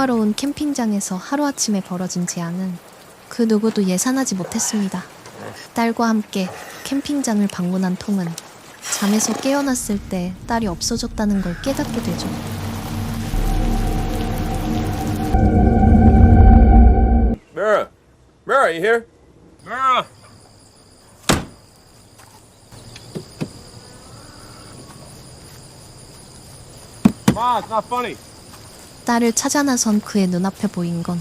평화로운 캠핑장에서 하루아침에 벌어진 재앙은 그 누구도 예상하지 못했습니다. 딸과 함께 캠핑장을 방문한 톰은 잠에서 깨어났을 때 딸이 없어졌다는 걸 깨닫게 되죠. Mara, Mara, you here? Mara. Come on, it's not funny. 딸을 찾아 나선 그의 눈앞에 보인 건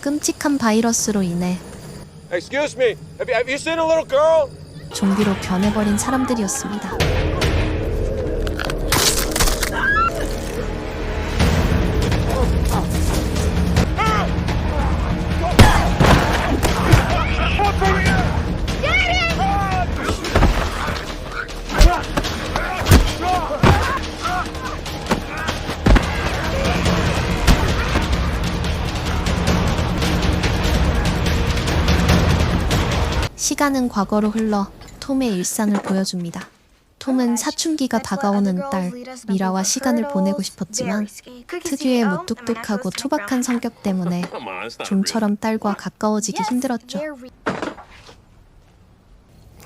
끔찍한 바이러스로 인해 Excuse me. Have you, have you seen a little girl? 좀비로 변해버린 사람들이었습니다. 시간은 과거로 흘러 톰의 일상을 보여줍니다. 톰은 사춘기가 다가오는 딸 미라와 시간을 보내고 싶었지만 특유의 무뚝뚝하고 투박한 성격 때문에 좀처럼 딸과 가까워지기 힘들었죠. I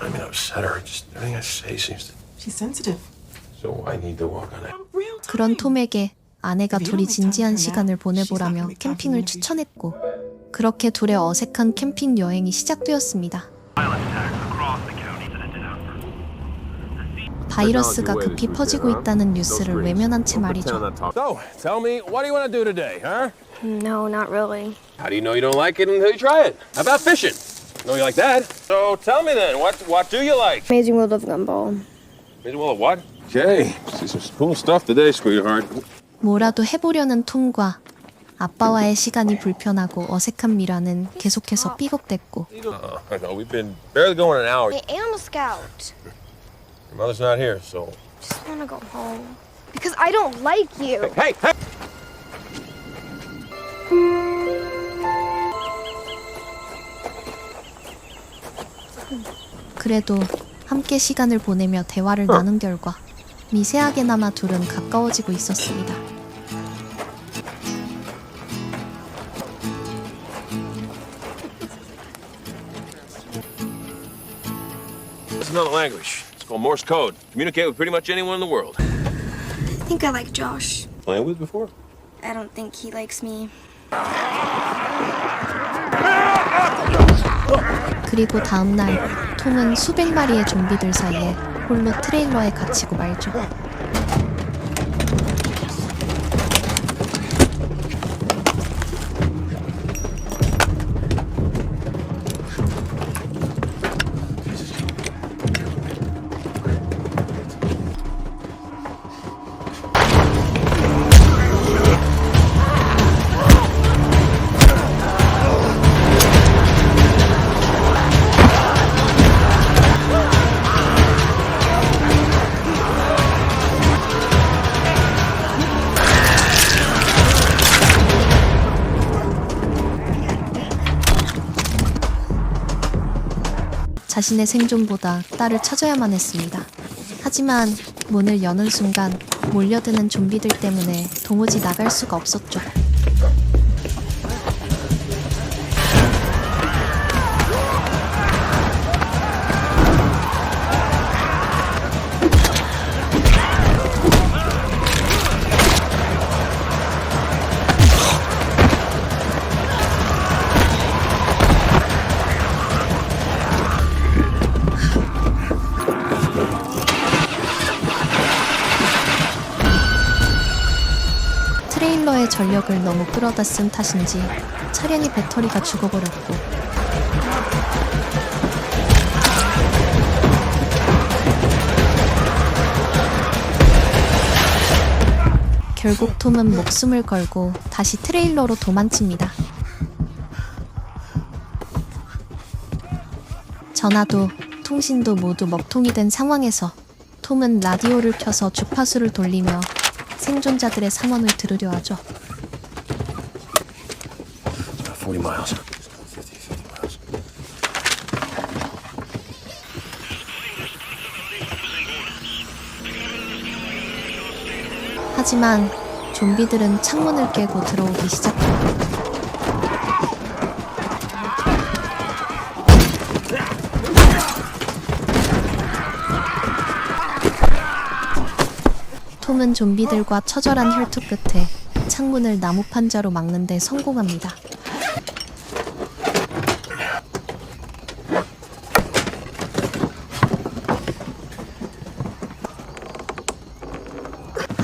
mean, upset her. Just everything I say seems to. She's sensitive. So I need to walk on it. Time. 그런 톰에게 아내가 둘이 진지한 시간을 보내보라며 캠핑을 추천했고 그렇게 둘의 어색한 캠핑 여행이 시작되었습니다. 바이러스가 급히 퍼지고 있다는 뉴스를 외면한 채 말이죠. So, tell me, what do you want to do today, huh? No, not really. How do you know you don't like it until you try it? How about fishing? No, you like that. So tell me then, what what do you like? Amazing World of Gumball. Well, what? Okay, see some cool stuff today, sweetheart. 뭐라도 해보려는 톰과 아빠와의 시간이 불편하고 어색한 미라는 계속해서 삐걱댔고 Uh, I know we've been barely going an hour. I am a scout. Your mother's not here, so. Just want to go home. Because I don't like you. Hey, hey! 그래도 함께 시간을 보내며 대화를 나눈 결과 미세하게나마 둘은 가까워지고 있었습니다. It's another language. Called Morse code. Communicate with pretty much anyone in the world. I think I like Josh. Playing with before? I don't think he likes me. 그리고 다음 날 톰은 수백 마리의 좀비들 사이에 홀로 트레일러에 갇히고 말죠. 자신의 생존보다 딸을 찾아야만 했습니다. 하지만 문을 여는 순간 몰려드는 좀비들 때문에 도무지 나갈 수가 없었죠. 전력을 너무 끌어다 쓴 탓인지 차량의 배터리가 죽어버렸고 결국 톰은 목숨을 걸고 다시 트레일러로 도망칩니다. 전화도 통신도 모두 먹통이 된 상황에서 톰은 라디오를 켜서 주파수를 돌리며 생존자들의 상황을 들으려 하죠. 하지만 좀비들은 창문을 깨고 들어오기 시작합니다. 톰은 좀비들과 처절한 혈투 끝에 창문을 나무 판자로 막는 데 성공합니다.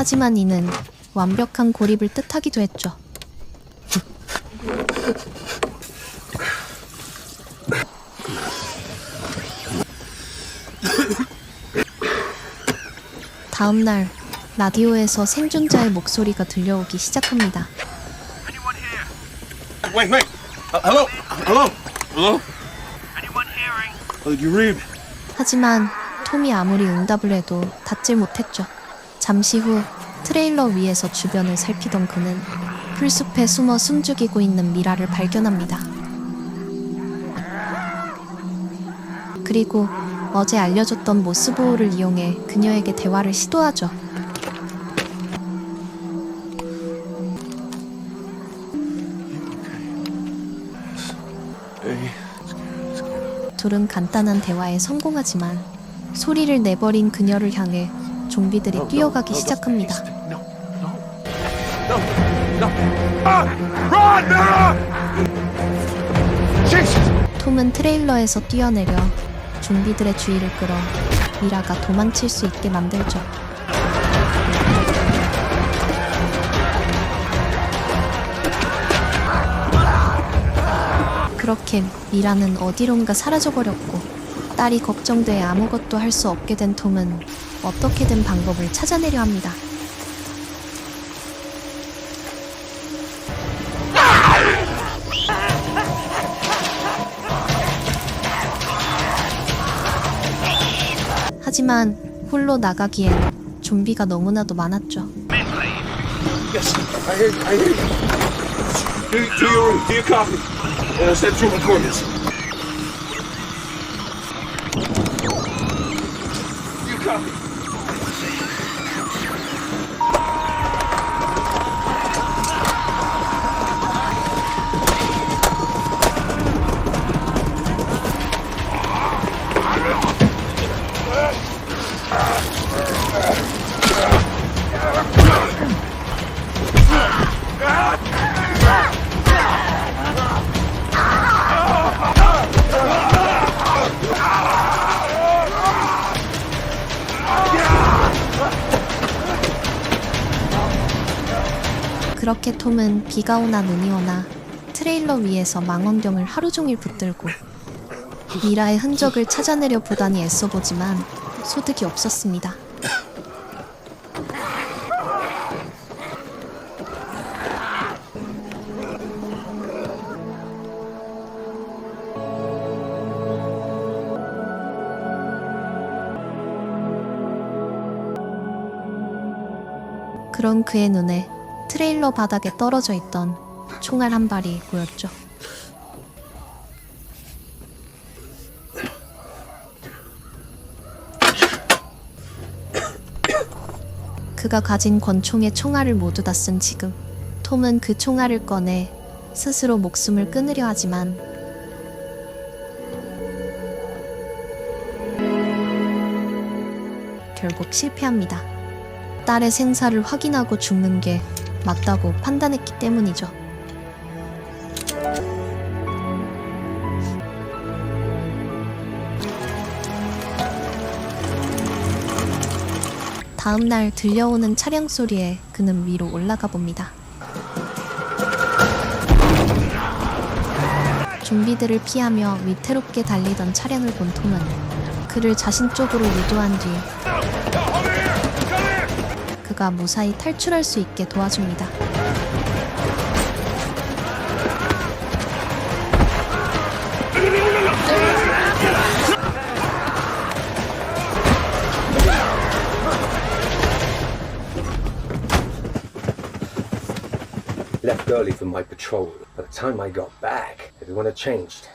하지만 이는 완벽한 고립을 뜻하기도 했죠. 다음 날 라디오에서 생존자의 목소리가 들려오기 시작합니다. Wait, wait. Uh, hello? Hello? Hello? Uh, did you read? 하지만 톰이 아무리 응답을 해도 닿질 못했죠. 잠시 후 트레일러 위에서 주변을 살피던 그는 풀숲에 숨어 숨죽이고 있는 미라를 발견합니다. 그리고 어제 알려줬던 모스보호를 이용해 그녀에게 대화를 시도하죠. 둘은 간단한 대화에 성공하지만 소리를 내버린 그녀를 향해 좀비들이 뛰어가기 시작합니다. No, no. Ah! Run! Jesus! 톰은 트레일러에서 뛰어내려 좀비들의 주의를 끌어 미라가 도망칠 수 있게 만들죠. 그렇게 미라는 어디론가 사라져버렸고 딸이 걱정돼 아무것도 할 수 없게 된 톰은 어떻게든 방법을 찾아내려 합니다. 하지만 홀로 나가기엔 좀비가 너무나도 많았죠. Uh. 그렇게 톰은 비가 오나 눈이 오나 트레일러 위에서 망원경을 하루 종일 붙들고 미라의 흔적을 찾아내려 보다니 애써보지만 소득이 없었습니다. 그런 그의 눈에 트레일러 바닥에 떨어져 있던 총알 한 발이 보였죠. 그가 가진 권총의 총알을 모두 다 쓴 지금 톰은 그 총알을 꺼내 스스로 목숨을 끊으려 하지만 결국 실패합니다. 딸의 생사를 확인하고 죽는 게 맞다고 판단했기 때문이죠. 다음 날 들려오는 차량 소리에 그는 위로 올라가 봅니다. 좀비들을 피하며 위태롭게 달리던 차량을 본 톰은 그를 자신 쪽으로 유도한 뒤 그가 무사히 탈출할 수 있게 도와줍니다. left early for my patrol. By the time I got back, everyone had changed.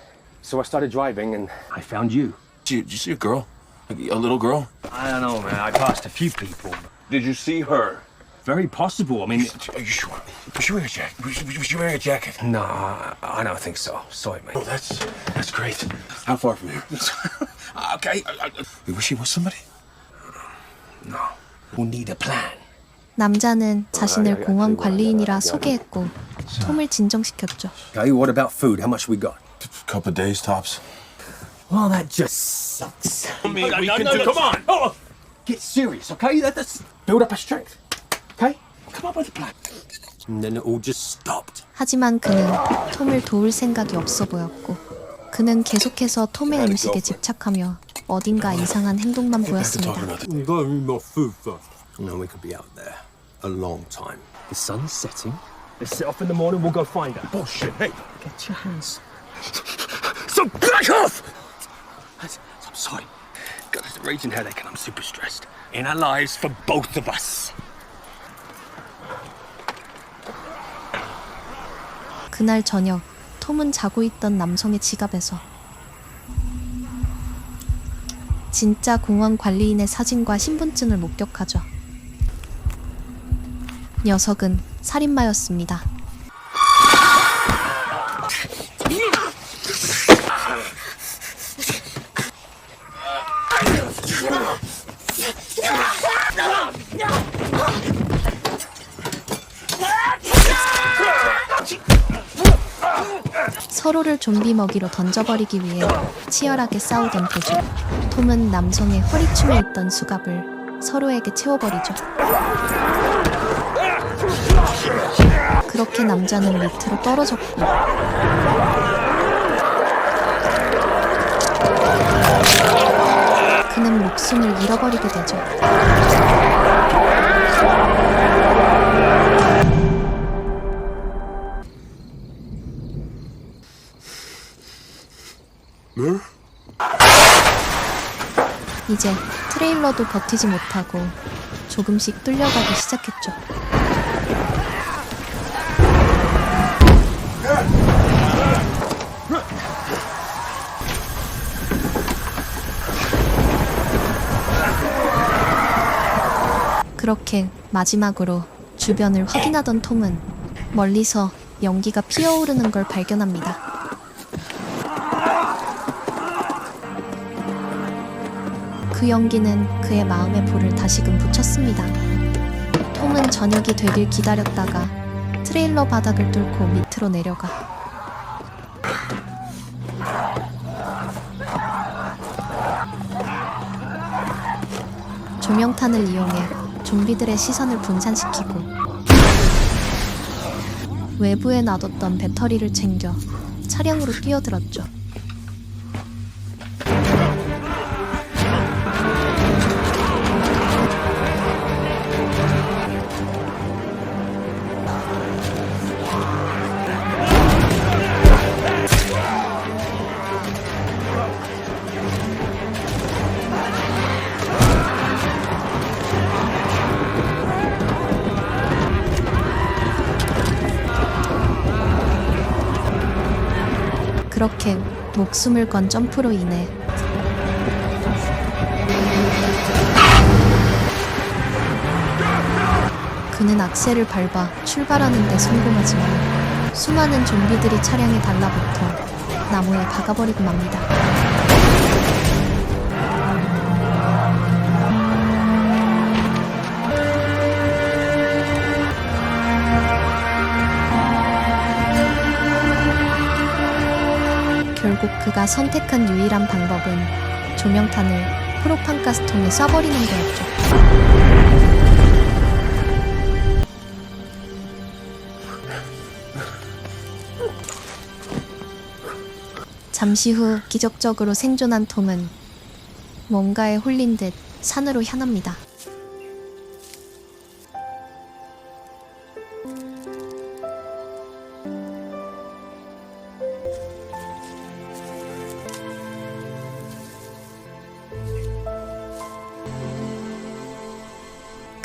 So I started driving and I found you. Did you, did you see a girl? Like a little girl? I don't know, man. I passed a few people. Did you see her? very possible. I mean, Are you sure? Was you wearing a jacket? Was, was, was you wearing a jacket? no, I, I don't think so. Sorry, mate. Oh, that's that's great. How far from here? okay. I, I, was she with somebody? No. We'll need a plan. 남자는 자신을 공원 관리인이라 소개했고 톰을 진정시켰죠. Okay, what about food? How much we got? couple of days tops. Well, that just sucks. I mean, we can do. Come on. Oh, get serious, okay? Let us build up our strength. Okay? Come up with a plan. And then it all just stopped. 하지만 그는 톰을 도울 생각이 없어 보였고 그는 계속해서 톰의 음식에 집착하며 어딘가 이상한 행동만 보였습니다. We gotta eat more food first. And then we could be out there a long time. The sun's setting. Let's set off in the morning, we'll go find her. Bullshit. Hey. Get your hands. So back off! I'm sorry. Got this raging headache and I'm super stressed. In our lives for both of us. 그날 저녁 톰은 자고 있던 남성의 지갑에서 진짜 공원 관리인의 사진과 신분증을 목격하죠. 녀석은 살인마였습니다. 서로를 좀비 먹이로 던져버리기 위해 치열하게 싸우던 도중 톰은 남성의 허리춤에 있던 수갑을 서로에게 채워버리죠. 그렇게 남자는 밑으로 떨어졌고 그는 목숨을 잃어버리게 되죠. 이제 트레일러도 버티지 못하고 조금씩 뚫려가기 시작했죠. 그렇게 마지막으로 주변을 확인하던 톰은 멀리서 연기가 피어오르는 걸 발견합니다. 그 연기는 그의 마음에 불을 다시금 붙였습니다. 톰은 저녁이 되길 기다렸다가 트레일러 바닥을 뚫고 밑으로 내려가 조명탄을 이용해 좀비들의 시선을 분산시키고 외부에 놔뒀던 배터리를 챙겨 차량으로 뛰어들었죠. 목숨을 건 점프로 인해 그는 악셀을 밟아 출발하는 데 성공하지만 수많은 좀비들이 차량에 달라붙어 나무에 박아버리고 맙니다. 결국 그가 선택한 유일한 방법은 조명탄을 프로판 가스통에 쏴버리는 거였죠. 잠시 후 기적적으로 생존한 톰은 뭔가에 홀린 듯 산으로 향합니다.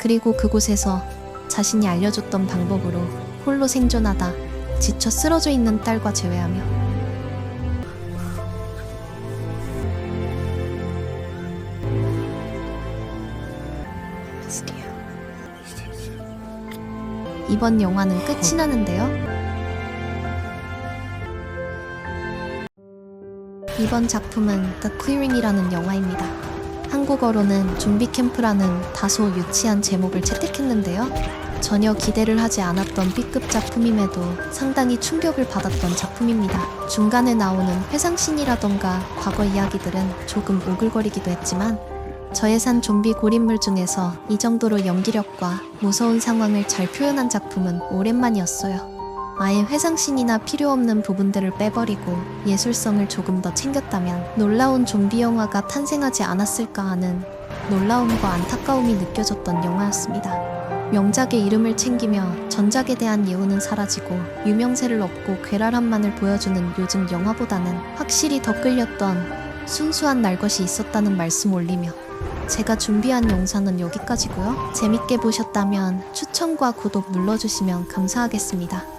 그리고 그곳에서 자신이 알려줬던 방법으로 홀로 생존하다 지쳐 쓰러져 있는 딸과 재회하며 이번 영화는 끝이 나는데요. 이번 작품은 The Clearing이라는 영화입니다. 한국어로는 좀비 캠프라는 다소 유치한 제목을 채택했는데요. 전혀 기대를 하지 않았던 B급 작품임에도 상당히 충격을 받았던 작품입니다. 중간에 나오는 회상신이라던가 과거 이야기들은 조금 오글거리기도 했지만 저예산 좀비 고립물 중에서 이 정도로 연기력과 무서운 상황을 잘 표현한 작품은 오랜만이었어요. 아예 회상신이나 필요 없는 부분들을 빼버리고 예술성을 조금 더 챙겼다면 놀라운 좀비 영화가 탄생하지 않았을까 하는 놀라움과 안타까움이 느껴졌던 영화였습니다. 명작의 이름을 챙기며 전작에 대한 예우는 사라지고 유명세를 얻고 괴랄함만을 보여주는 요즘 영화보다는 확실히 더 끌렸던 순수한 날 것이 있었다는 말씀 올리며 제가 준비한 영상은 여기까지고요. 재밌게 보셨다면 추천과 구독 눌러주시면 감사하겠습니다.